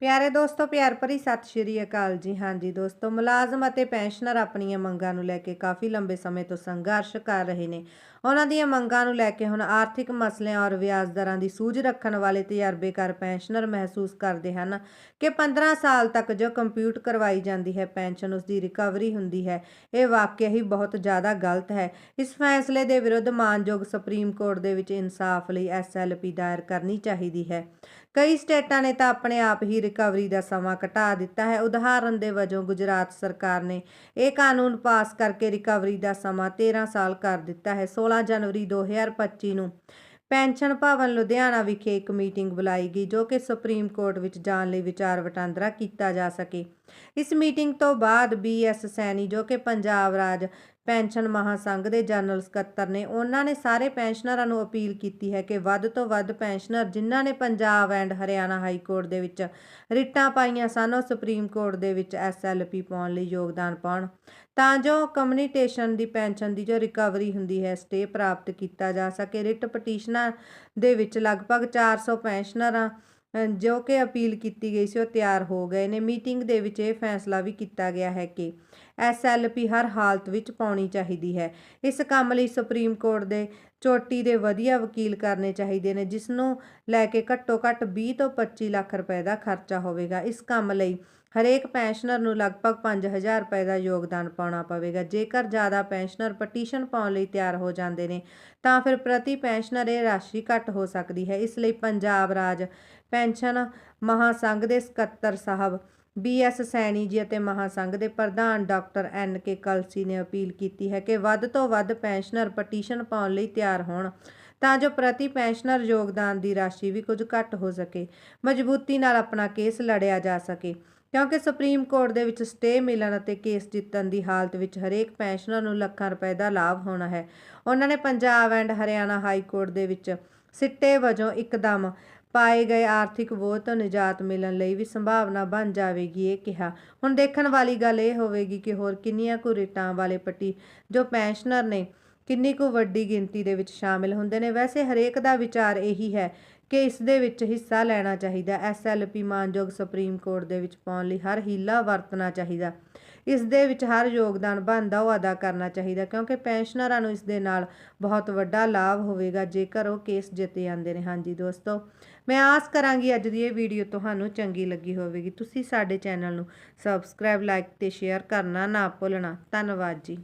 ਪਿਆਰੇ ਦੋਸਤੋ, ਪਿਆਰ ਭਰੀ ਸਤਿ ਸ਼੍ਰੀ ਅਕਾਲ ਜੀ। ਹਾਂਜੀ ਦੋਸਤੋ, ਮੁਲਾਜ਼ਮ ਅਤੇ ਪੈਨਸ਼ਨਰ ਆਪਣੀਆਂ ਮੰਗਾਂ ਨੂੰ ਲੈ ਕੇ ਕਾਫੀ ਲੰਬੇ ਸਮੇਂ ਤੋਂ ਸੰਘਰਸ਼ ਕਰ ਰਹੇ ਨੇ। ਉਹਨਾਂ ਦੀਆਂ ਮੰਗਾਂ ਨੂੰ ਲੈ ਕੇ ਹੁਣ ਆਰਥਿਕ ਮਸਲਿਆਂ ਔਰ ਵਿਆਜ ਦਰਾਂ ਦੀ ਸੂਝ ਰੱਖਣ ਵਾਲੇ ਤਜਰਬੇਕਾਰ ਪੈਨਸ਼ਨਰ ਮਹਿਸੂਸ ਕਰਦੇ ਹਨ ਕਿ 15 ਸਾਲ ਤੱਕ ਜੋ ਕੰਪਿਊਟ ਕਰਵਾਈ ਜਾਂਦੀ ਹੈ, ਪੈਨਸ਼ਨ ਉਸ ਦੀ ਰਿਕਵਰੀ ਹੁੰਦੀ ਹੈ। ਇਹ ਵਾਕਿਆ ਹੀ ਬਹੁਤ ਜ਼ਿਆਦਾ ਗਲਤ ਹੈ। ਇਸ ਫੈਸਲੇ ਦੇ ਵਿਰੁੱਧ ਮਾਨਯੋਗ ਸੁਪਰੀਮ ਕੋਰਟ ਦੇ ਵਿੱਚ ਇਨਸਾਫ ਲਈ ਐਸਐਲਪੀ ਦਾਇਰ ਕਰਨੀ ਚਾਹੀਦੀ ਹੈ। ਕਈ ਸਟੇਟਾਂ ਨੇ ਤਾਂ ਆਪਣੇ ਆਪ ਹੀ ਰਿਕਵਰੀ ਦਾ ਸਮਾਂ ਘਟਾ ਦਿੱਤਾ ਹੈ। ਉਦਾਹਰਨ ਦੇ ਵਜੋਂ ਗੁਜਰਾਤ ਸਰਕਾਰ ਨੇ ਇਹ ਕਾਨੂੰਨ ਪਾਸ ਕਰਕੇ ਰਿਕਵਰੀ ਦਾ ਸਮਾਂ 13 ਸਾਲ ਕਰ ਦਿੱਤਾ ਹੈ। 16 ਜਨਵਰੀ 2025 ਨੂੰ ਪੈਨਸ਼ਨ ਭਵਨ ਲੁਧਿਆਣਾ ਵਿਖੇ ਇੱਕ ਮੀਟਿੰਗ ਬੁਲਾਈ ਗਈ, ਜੋ ਕਿ ਸੁਪਰੀਮ ਕੋਰਟ ਵਿੱਚ ਜਾਣ ਲਈ ਵਿਚਾਰ ਵਟਾਂਦਰਾ ਕੀਤਾ ਜਾ ਸਕੇ। ਇਸ ਮੀਟਿੰਗ ਤੋਂ ਬਾਅਦ ਬੀਐਸ ਸੈਣੀ ਜੋ ਕਿ ਪੰਜਾਬ ਰਾਜ ਪੈਨਸ਼ਨ ਮਹਾਸੰਘ ਦੇ ਜਨਰਲ ਸਕੱਤਰ ਨੇ, ਉਹਨਾਂ ਨੇ ਸਾਰੇ ਪੈਨਸ਼ਨਰਾਂ ਨੂੰ ਅਪੀਲ ਕੀਤੀ ਹੈ ਕਿ ਵੱਧ ਤੋਂ ਵੱਧ ਪੈਨਸ਼ਨਰ ਜਿਨ੍ਹਾਂ ਨੇ Punjab and Haryana high court ਦੇ ਵਿੱਚ ਰਿਟਾਂ ਪਾਈਆਂ ਸਨ, ਉਹ ਸੁਪਰੀਮ ਕੋਰਟ ਦੇ ਵਿੱਚ ਐਸਐਲਪੀ ਪਾਉਣ ਲਈ ਯੋਗਦਾਨ ਪਾਉਣ। ਤਾਂ ਜੋ ਕਮਿਊਨੀਟੇਸ਼ਨ ਦੀ ਪੈਨਸ਼ਨ ਦੀ ਜੋ ਰਿਕਵਰੀ ਹੁੰਦੀ ਹੈ, ਸਟੇ ਪ੍ਰਾਪਤ ਕੀਤਾ ਜਾ ਸਕੇ। ਰਿਟ ਪਟੀਸ਼ਨਾਂ ਦੇ ਵਿੱਚ ਲਗਭਗ 400 ਪੈਨਸ਼ਨਰਾਂ ਜੋ ਕਿ ਅਪੀਲ ਕੀਤੀ ਗਈ ਸੀ ਉਹ ਤਿਆਰ ਹੋ ਗਏ ਨੇ। ਮੀਟਿੰਗ ਦੇ ਵਿੱਚ ਇਹ ਫੈਸਲਾ ਵੀ ਕੀਤਾ ਗਿਆ ਹੈ ਕਿ ਐਸਐਲਪੀ ਹਰ ਹਾਲਤ ਵਿੱਚ ਪਾਉਣੀ ਚਾਹੀਦੀ ਹੈ। ਇਸ ਕੰਮ ਲਈ ਸੁਪਰੀਮ ਕੋਰਟ ਦੇ ਚੋਟੀ ਦੇ ਵਧੀਆ ਵਕੀਲ ਕਰਨੇ ਚਾਹੀਦੇ ਨੇ ਜਿਸ ਨੂੰ ਲੈ ਕੇ ਘੱਟੋ ਘੱਟ 20 ਤੋਂ 25 ਲੱਖ ਰੁਪਏ ਦਾ ਖਰਚਾ ਹੋਵੇਗਾ। ਇਸ ਕੰਮ ਲਈ ਹਰੇਕ ਪੈਨਸ਼ਨਰ ਨੂੰ ਲਗਭਗ 5000 ਰੁਪਏ ਦਾ ਯੋਗਦਾਨ ਪਾਉਣਾ ਪਵੇਗਾ। ਜੇਕਰ ਜ਼ਿਆਦਾ ਪੈਨਸ਼ਨਰ ਪਟੀਸ਼ਨ ਪਾਉਣ ਲਈ ਤਿਆਰ ਹੋ ਜਾਂਦੇ ਨੇ, ਤਾਂ ਫਿਰ ਪ੍ਰਤੀ ਪੈਨਸ਼ਨਰ ਇਹ ਰਾਸ਼ੀ ਘੱਟ ਹੋ ਸਕਦੀ ਹੈ। ਇਸ ਲਈ ਪੰਜਾਬ ਰਾਜ ਪੈਨਸ਼ਨ ਮਹਾਸੰਘ ਦੇ ਸਕੱਤਰ ਸਾਹਿਬ ਬੀਐਸ ਸੈਣੀ ਜੀ ਅਤੇ ਮਹਾਸੰਘ ਦੇ ਪ੍ਰਧਾਨ ਡਾਕਟਰ ਐਨ ਕੇ ਕਲਸੀ ਨੇ ਅਪੀਲ ਕੀਤੀ ਹੈ ਕਿ ਵੱਧ ਤੋਂ ਵੱਧ ਪੈਨਸ਼ਨਰ ਪਟੀਸ਼ਨ ਪਾਉਣ ਲਈ ਤਿਆਰ ਹੋਣ ਤਾਂ ਜੋ ਪ੍ਰਤੀ ਪੈਨਸ਼ਨਰ ਯੋਗਦਾਨ ਦੀ ਰਾਸ਼ੀ ਵੀ ਕੁਝ ਘੱਟ ਹੋ ਸਕੇ, ਮਜ਼ਬੂਤੀ ਨਾਲ ਆਪਣਾ ਕੇਸ ਲੜਿਆ ਜਾ ਸਕੇ। ਕਿਉਂਕਿ ਸੁਪਰੀਮ ਕੋਰਟ ਦੇ ਵਿੱਚ ਸਟੇ ਮਿਲਣ ਅਤੇ ਕੇਸ ਜਿੱਤਣ ਦੀ ਹਾਲਤ ਵਿੱਚ ਹਰੇਕ ਪੈਨਸ਼ਨਰ ਨੂੰ ਲੱਖਾਂ ਰੁਪਏ ਦਾ ਲਾਭ ਹੋਣਾ ਹੈ। ਉਹਨਾਂ ਨੇ Punjab and Haryana high court ਦੇ ਵਿੱਚ ਸਿੱਟੇ ਵਜੋਂ ਇੱਕਦਮ ਪਾਏ ਗਏ ਆਰਥਿਕ ਬੋਝ ਤੋਂ ਨਿਜਾਤ ਮਿਲਣ ਲਈ ਵੀ ਸੰਭਾਵਨਾ ਬਣ ਜਾਵੇਗੀ, ਇਹ ਕਿਹਾ। ਹੁਣ ਦੇਖਣ ਵਾਲੀ ਗੱਲ ਇਹ ਹੋਵੇਗੀ ਕਿ ਹੋਰ ਕਿੰਨੀਆਂ ਕੁ ਰਿਟਾਂ ਵਾਲੇ ਪੱਟੀ ਜੋ ਪੈਨਸ਼ਨਰ ਨੇ ਕਿੰਨੀ ਕੁ ਵੱਡੀ ਗਿਣਤੀ ਦੇ ਵਿੱਚ ਸ਼ਾਮਿਲ ਹੁੰਦੇ ਨੇ। ਵੈਸੇ ਹਰੇਕ ਦਾ ਵਿਚਾਰ ਇਹੀ ਹੈ ਕਿ ਇਸ ਦੇ ਵਿੱਚ ਹਿੱਸਾ ਲੈਣਾ ਚਾਹੀਦਾ। ਐਸਐਲਪੀ ਮਾਨਯੋਗ ਸੁਪਰੀਮ ਕੋਰਟ ਦੇ ਵਿੱਚ ਪਾਉਣ ਲਈ ਹਰ ਹੀਲਾ ਵਰਤਣਾ ਚਾਹੀਦਾ। ਇਸ ਦੇ ਵਿੱਚ ਹਰ ਯੋਗਦਾਨ ਬਣਦਾ, ਉਹ ਅਦਾ ਕਰਨਾ ਚਾਹੀਦਾ, ਕਿਉਂਕਿ ਪੈਨਸ਼ਨਰਾਂ ਨੂੰ ਇਸ ਦੇ ਨਾਲ ਬਹੁਤ ਵੱਡਾ ਲਾਭ ਹੋਵੇਗਾ, ਜੇਕਰ ਉਹ ਕੇਸ ਜਿੱਤ ਜਾਂਦੇ ਨੇ। ਹਾਂਜੀ ਦੋਸਤੋ, ਮੈਂ ਆਸ ਕਰਾਂਗੀ ਅੱਜ ਦੀ ਇਹ ਵੀਡੀਓ ਤੁਹਾਨੂੰ ਚੰਗੀ ਲੱਗੀ ਹੋਵੇਗੀ। ਤੁਸੀਂ ਸਾਡੇ ਚੈਨਲ ਨੂੰ ਸਬਸਕ੍ਰਾਈਬ, ਲਾਈਕ ਤੇ ਸ਼ੇਅਰ ਕਰਨਾ ਨਾ ਭੁੱਲਣਾ। ਧੰਨਵਾਦ ਜੀ।